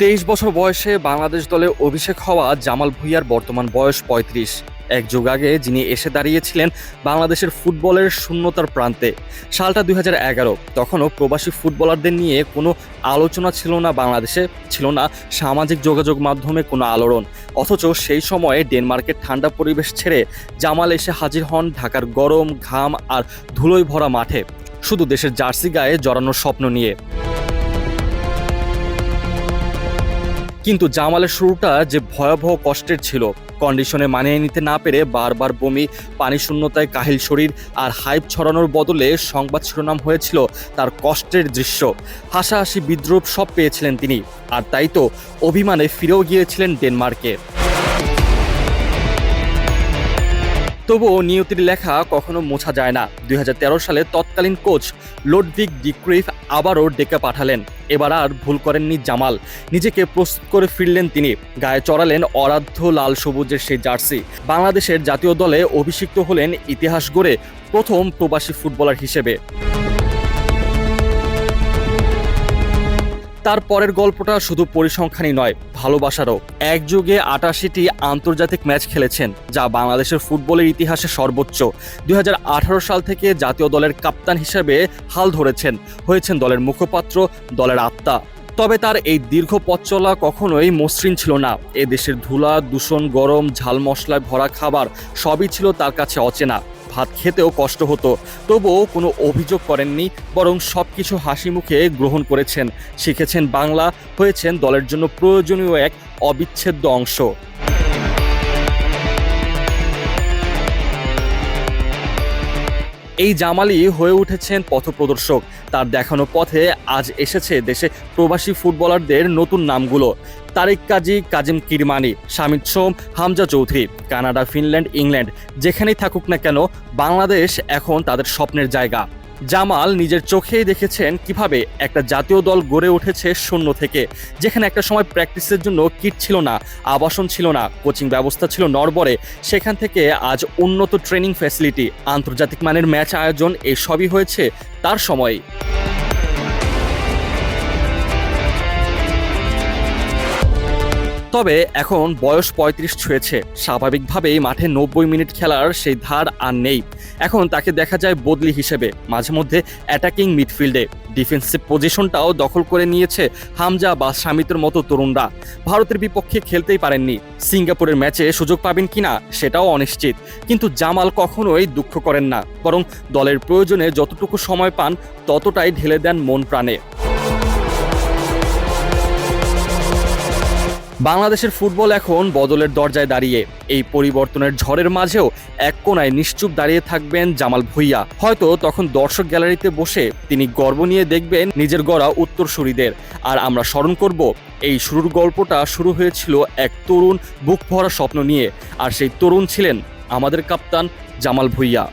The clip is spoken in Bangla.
তেইশ বছর বয়সে বাংলাদেশ দলে অভিষেক হওয়া জামাল ভুঁইয়ার বর্তমান বয়স পঁয়ত্রিশ। এক যুগ আগে যিনি এসে দাঁড়িয়েছিলেন বাংলাদেশের ফুটবলের শূন্যতার প্রান্তে। সালটা দুই হাজার এগারো। তখনও প্রবাসী ফুটবলারদের নিয়ে কোনো আলোচনা ছিল না বাংলাদেশে, ছিল না সামাজিক যোগাযোগ মাধ্যমে কোনো আলোড়ন। অথচ সেই সময়ে ডেনমার্কের ঠান্ডা পরিবেশ ছেড়ে জামাল এসে হাজির হন ঢাকার গরম, ঘাম আর ধুলোয় ভরা মাঠে। শুধু দেশের জার্সি গায়ে জড়ানোর স্বপ্ন নিয়ে। কিন্তু জামালের শুরুটা যে ভয়াবহ কষ্টের ছিল। কন্ডিশনে মানিয়ে নিতে না পেরে বারবার বমি পানিশূন্যতায় কাহিল শরীর আর হাইপ ছড়ানোর বদলে সংবাদ শিরোনাম হয়েছিল তার কষ্টের দৃশ্য। হাসাহাসি বিদ্রুপ সব পেয়েছিলেন তিনি। আর তাই তো অভিমানে ফিরেও গিয়েছিলেন ডেনমার্কে। তবুও নিয়তির লেখা কখনো মোছা যায় না। দুই হাজার তেরো সালে তৎকালীন কোচ লোডভিক ডিক্রিফ আবারও ডেকে পাঠালেন। এবার আর ভুল করেননি জামাল। নিজেকে প্রস্তুত করে ফিরলেন তিনি। গায়ে চড়ালেন অরাধ্য লাল সবুজের সেই জার্সি। বাংলাদেশের জাতীয় দলে অভিষিক্ত হলেন ইতিহাস গড়ে প্রথম প্রবাসী ফুটবলার হিসেবে। তার পরের গল্পটা শুধু পরিসংখ্যানই নয়, ভালোবাসারও। এক যুগে আটাশিটি আন্তর্জাতিক ম্যাচ খেলেছেন, যা বাংলাদেশের ফুটবলের ইতিহাসে সর্বোচ্চ। দুই হাজার আঠারো সাল থেকে জাতীয় দলের কাপ্তান হিসেবে হাল ধরেছেন, হয়েছেন দলের মুখপাত্র, দলের আত্মা। তবে তার এই দীর্ঘ পথ চলা কখনোই মসৃণ ছিল না। এ দেশের ধুলা, দূষণ, গরম ঝাল মশলায় ভরা খাবার সবই ছিল তার কাছে অচেনা। ভাত খেতেও কষ্ট হতো। তবুও কোনো অভিযোগ করেননি, বরং সব কিছু হাসি মুখে গ্রহণ করেছেন। শিখেছেন বাংলা, হয়েছেন দলের জন্য প্রয়োজনীয় এক অবিচ্ছেদ্য অংশ। এই জামালি হয়ে উঠেছেন পথপ্রদর্শক। তার দেখানো পথে আজ এসেছে দেশে প্রবাসী ফুটবলারদের নতুন নামগুলো। Tariq Kazi, Kazim Kirmani, Shamid Som, Hamza Chowdhury, Canada, Finland, England, যেখানেই থাকুক না কেন, বাংলাদেশ এখন তাদের স্বপ্নের জায়গা। জামাল নিজের চোখেই দেখেছেন কীভাবে একটা জাতীয় দল গড়ে উঠেছে শূন্য থেকে, যেখানে একটা সময় প্র্যাকটিসের জন্য কিট ছিল না, আবাসন ছিল না, কোচিং ব্যবস্থা ছিল নড়বড়ে, সেখান থেকে আজ উন্নত ট্রেনিং ফ্যাসিলিটি, আন্তর্জাতিক মানের ম্যাচ আয়োজন এসবই হয়েছে তার সময়। তবে এখন বয়স পঁয়ত্রিশ ছুঁয়েছে। স্বাভাবিকভাবেই মাঠে নব্বই মিনিট খেলার সেই ধার আর নেই। এখন তাকে দেখা যায় বদলি হিসেবে, মাঝে মধ্যে অ্যাটাকিং মিডফিল্ডে ডিফেন্সিভ পজিশনটাও দখল করে নিয়েছে হামজা বা স্বামিতের মতো তরুণরা। ভারতের বিপক্ষে খেলতেই পারেননি। সিঙ্গাপুরের ম্যাচে সুযোগ পাবেন কিনা সেটাও অনিশ্চিত। কিন্তু জামাল কখনোই দুঃখ করেন না। বরং দলের প্রয়োজনে যতটুকু সময় পান, ততটাই ঢেলে দেন মন প্রাণে। বাংলাদেশের ফুটবল এখন বদলের দরজায় দাঁড়িয়ে। এই পরিবর্তনের ঝড়ের মাঝেও এক কোনায় নিশ্চুপ দাঁড়িয়ে থাকবেন জামাল ভুইয়া। হয়তো তখন দর্শক গ্যালারিতে বসে তিনি গর্ব নিয়ে দেখবেন নিজের গড়া উত্তরসূরিদের। আর আমরা স্মরণ করব, এই শুরুর গল্পটা শুরু হয়েছিল এক তরুণ বুক ভরা স্বপ্ন নিয়ে। আর সেই তরুণ ছিলেন আমাদের কাপ্তান জামাল ভুইয়া।